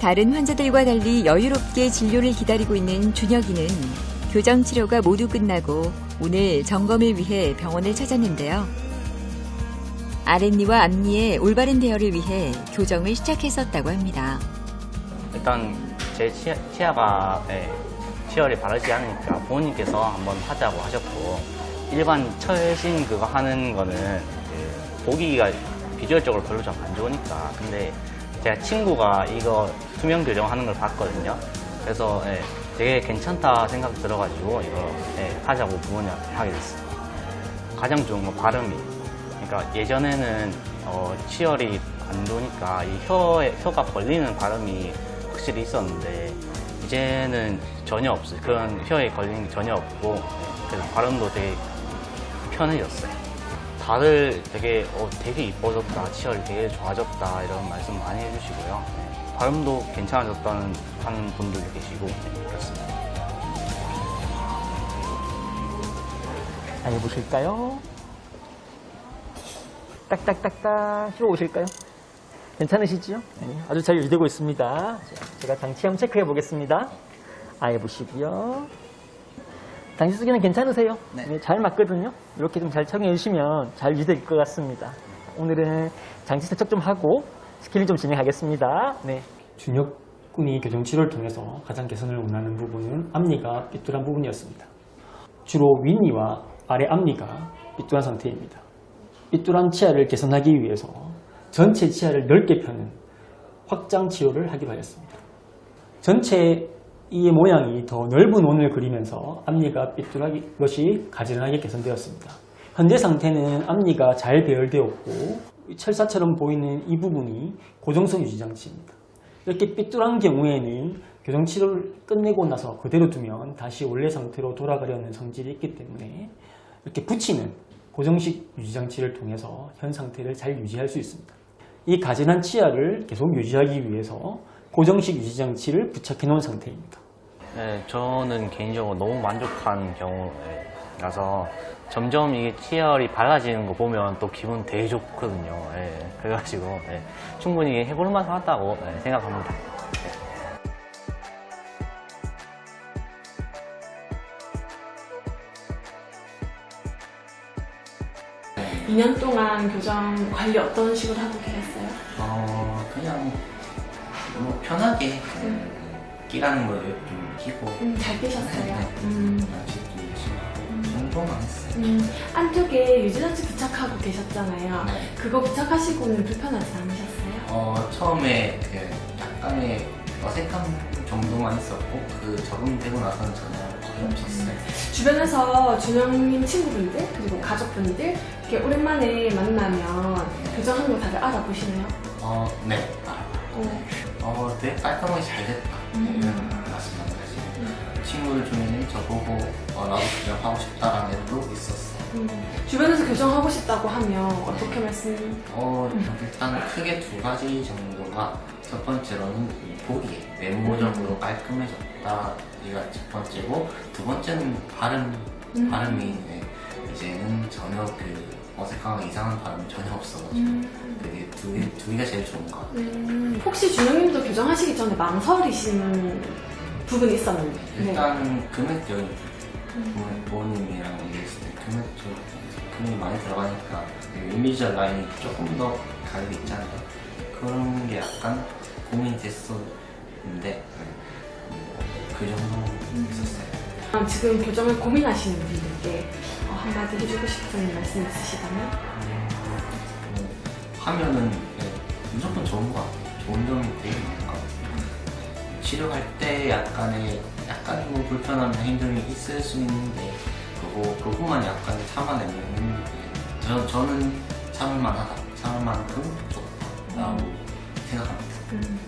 다른 환자들과 달리 여유롭게 진료를 기다리고 있는 준혁이는 교정 치료가 모두 끝나고 오늘 점검을 위해 병원을 찾았는데요. 아랫니와 앞니의 올바른 대여를 위해 교정을 시작했었다고 합니다. 일단 제 치아, 치아가 예, 치열이 바르지 않으니까 부모님께서 한번 하자고 하셨고 일반 철신 그거 하는 거는 그 보기가 비주얼적으로 별로 좀 안 좋으니까 근데 제가 친구가 이거 투명 교정하는 걸 봤거든요. 그래서 예, 되게 괜찮다 생각 들어가지고 이거 예, 하자고 부모님한테 하게 됐어요. 가장 좋은 건 발음이. 그러니까 예전에는 어, 치열이 안 좋으니까 이 혀에, 혀가 걸리는 발음이 확실히 있었는데 이제는 전혀 없어요. 그런 혀에 걸리는 게 전혀 없고 그래서 발음도 되게 편해졌어요. 다들 되게 어, 되게 이뻐졌다, 치열이 되게 좋아졌다 이런 말씀 많이 해주시고요. 네, 발음도 괜찮아졌다는 하는 분들도 계시고 네, 그렇습니다. 잘 해보실까요? 딱딱딱딱 들어오실까요? 괜찮으시지요? 네, 아주 잘 유지되고 있습니다. 자, 제가 장치 한번 체크해 보겠습니다. 아예 보시고요. 장치 쓰기는 괜찮으세요? 네. 잘 맞거든요. 이렇게 좀잘 착용해 주시면 잘 유지될 것 같습니다. 오늘은 장치 세척 좀 하고 스킬링 좀 진행하겠습니다. 네. 준혁 군이 교정 치료를 통해서 가장 개선을 원하는 부분은 앞니가 삐뚤한 부분이었습니다. 주로 윗니와 아래 앞니가 삐뚤한 상태입니다. 삐뚤한 치아를 개선하기 위해서 전체 치아를 넓게 펴는 확장 치료를 하기로 하였습니다. 전체 이의 모양이 더 넓은 원을 그리면서 앞니가 삐뚤한 것이 가지런하게 개선되었습니다. 현재 상태는 앞니가 잘 배열되었고 철사처럼 보이는 이 부분이 고정성 유지 장치입니다. 이렇게 삐뚤한 경우에는 교정 치료를 끝내고 나서 그대로 두면 다시 원래 상태로 돌아가려는 성질이 있기 때문에 이렇게 붙이는 고정식 유지 장치를 통해서 현 상태를 잘 유지할 수 있습니다. 이 가진한 치아를 계속 유지하기 위해서 고정식 유지 장치를 부착해 놓은 상태입니다. 네, 저는 개인적으로 너무 만족한 경우라서 점점 이게 치열이 밝아지는 거 보면 또 기분 되게 좋거든요. 예, 그래가지고 예, 충분히 해볼 만 하다고 예, 생각합니다. 2년 동안 교정 관리 어떤 식으로 하고 계셨어요? 어 그냥 뭐 편하게 끼라는 거를 좀 끼고 음, 잘 끼셨어요. 네. 음, 양식도 열심히 하고 그 정도만 했어요. 음, 안쪽에 유지장치 부착하고 계셨잖아요. 네. 그거 부착하시고는 불편하지 않으셨어요? 어 처음에 그 약간의 어색함 정도만 있었고 그 적응되고 나서는 전혀 거의 없었어요. 주변에서 준영님 친구분들 그리고 가족분들 이렇게 오랜만에 만나면 교정하는 거 다들 알아보시나요? 어 네. 아, 어, 어 되게 깔끔하게 잘 됐다. 네, 음. 이런 말씀 많이 하시고 친구들 중에는 저보고 어, 나도 그냥 하고 싶다라는 애들도 있었어요. 음, 주변에서 교정하고 싶다고 하면 어떻게 말씀? 어, 일단 크게 두 가지 정도가 첫 번째로는 보기, 외모적으로 깔끔해졌다. 이가 첫 번째고 두 번째는 발음, 음. 발음이 네, 이제는 전혀 그 어색하거나 이상한 발음이 전혀 없어가지고 음, 그게 두, 개, 두 개가 제일 좋은 것 같아요. 음, 혹시 준영님도 교정하시기 전에 망설이시는 부분이 있었는데 네. 일단 금액적인 음. 부분, 부모님이랑 얘기했을 때 금액적 금액이 많이 들어가니까 이미지적 라인이 조금 더 가격이 있잖아요. 그런 게 약간 고민이 됐었는데 뭐, 그 정도 있었어요. 아, 지금 교정을 고민하시는 분들께 어, 한마디 해주고 싶은 말씀 있으시다면? 뭐, 하면은 네, 무조건 좋은 것 같아요. 좋은 점이 되게 많은 것 같아요. 치료할 때 약간의 약간 뭐 불편함이나 힘듦이 있을 수 있는데 그거 그것만 약간 참아내면 저 저는 참을 만하다, 참을 만큼 좋다라고 생각합니다. 음,